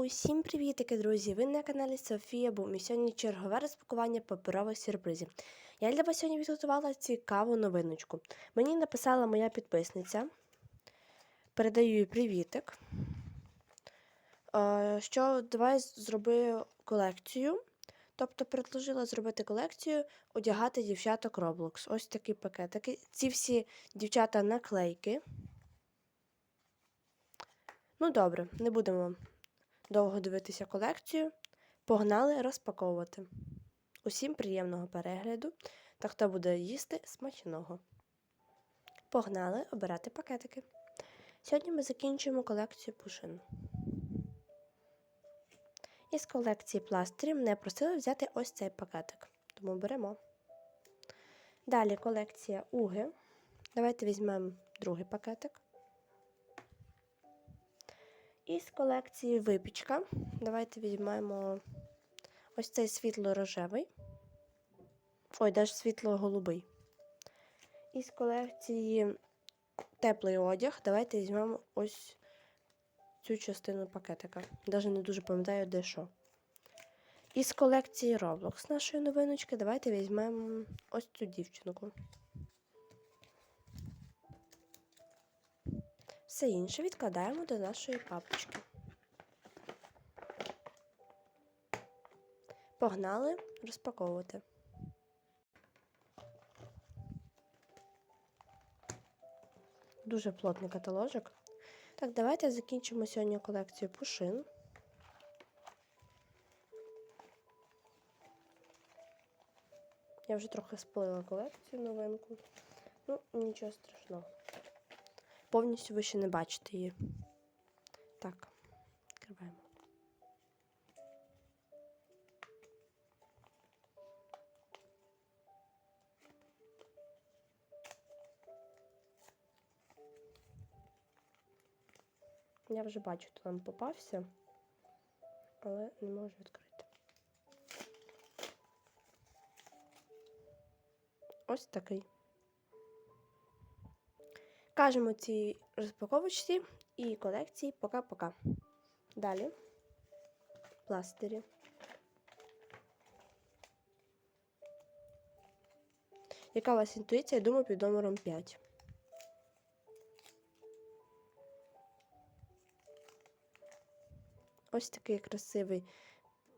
Усім привітики, друзі! Ви на каналі Софія Бум і сьогодні чергове розпакування паперових сюрпризів. Я для вас сьогодні підготувала цікаву новиночку. Мені написала моя підписниця. Передаю їй привітик. е, Що давай зроби колекцію. Тобто предложила зробити колекцію, одягати дівчаток Roblox. Ось такі пакетики. Ці всі дівчата наклейки. Ну, добре, не будемо довго дивитися колекцію. Погнали розпаковувати. Усім приємного перегляду та хто буде їсти смачного. Погнали обирати пакетики. Сьогодні ми закінчуємо колекцію пушин. Із колекції пластирів мене просили взяти ось цей пакетик, тому беремо. Далі колекція уги. Давайте візьмемо другий пакетик. Із колекції випічка. Давайте візьмемо ось цей світло-рожевий. Ой, навіть світло-голубий. Із колекції теплий одяг. Давайте візьмемо ось цю частину пакетика. Навіть не дуже пам'ятаю, де що. Із колекції Roblox нашої новиночки. Давайте візьмемо ось цю дівчинку. Все інше відкладаємо до нашої папочки. Погнали розпаковувати. Дуже плотний каталожик. Так, давайте закінчимо сьогодні колекцію пушин. Я вже трохи спалила колекцію новинку. Ну, нічого страшного. Повністю ви ще не бачите її. Так, відкриваємо. Я вже бачу, хто нам попався, але не можу відкрити. Ось такий. Кажемо цій розпаковочці і колекції пока-пока. Далі пластирі. Яка у вас інтуїція? Я думаю, під номером 5. Ось такий красивий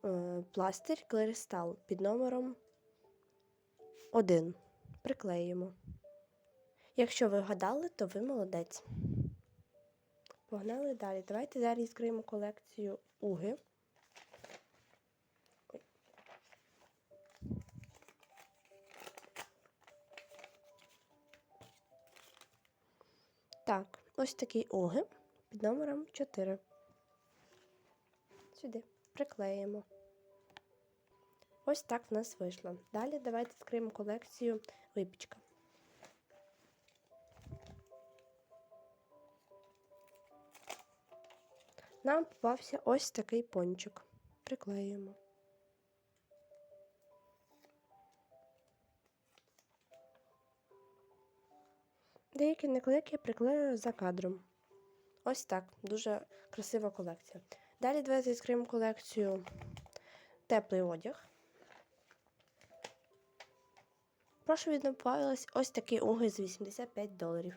е, пластир Клеристал під номером 1. Приклеїмо. Якщо ви гадали, то ви молодець. Погнали далі. Давайте зараз відкриємо колекцію уги. Так, ось такий уги під номером 4. Сюди приклеїмо. Ось так в нас вийшло. Далі давайте відкриємо колекцію випічка. Нам попався ось такий пончик. Приклеюємо. Деякі наклейки приклею за кадром. Ось так. Дуже красива колекція. Далі давайте відкриємо колекцію теплий одяг. Прошу віднапавилось ось такий з 85 доларів.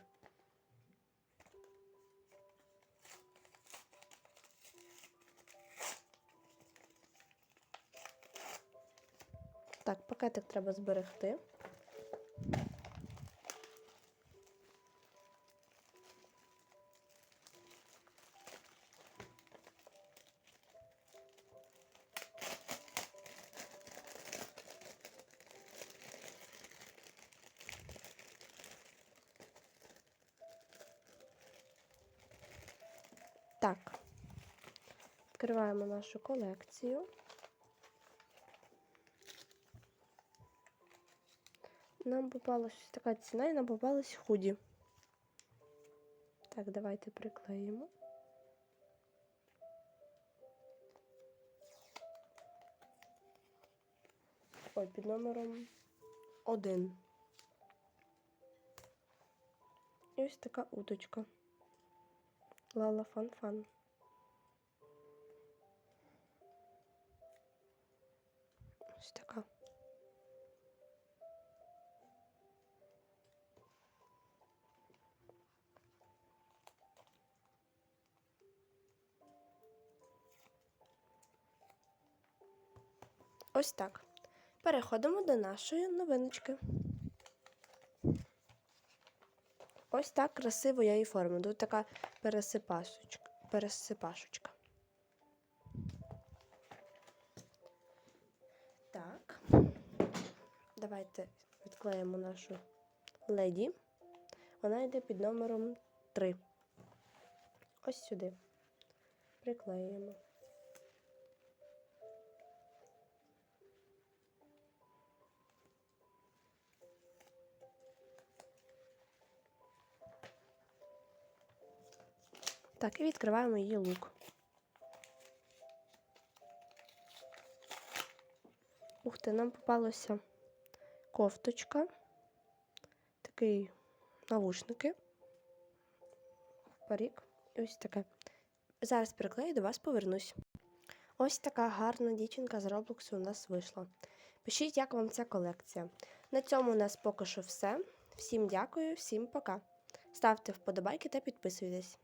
Так, пакетик треба зберегти. Так, відкриваємо нашу колекцію. нам попалась така ціна і нам попалась худі. Так, давайте приклеїмо. Ой, під номером один. І ось така уточка. Лала фан-фан. Ось така. Ось так. Переходимо до нашої новиночки. Ось так красиво я її форму. Тут така пересипашечка. пересипашечка. Так. Давайте відклеїмо нашу леді. Вона йде під номером 3. Ось сюди. Приклеїмо. Так, і відкриваємо її лук. Ух ти, нам попалася кофточка, такий навушники, парік і ось таке. Зараз приклею до вас повернусь. Ось така гарна дівчинка з Роблоксу у нас вийшла. Пишіть, як вам ця колекція. На цьому у нас поки що все. Всім дякую, всім пока. Ставте вподобайки та підписуйтесь.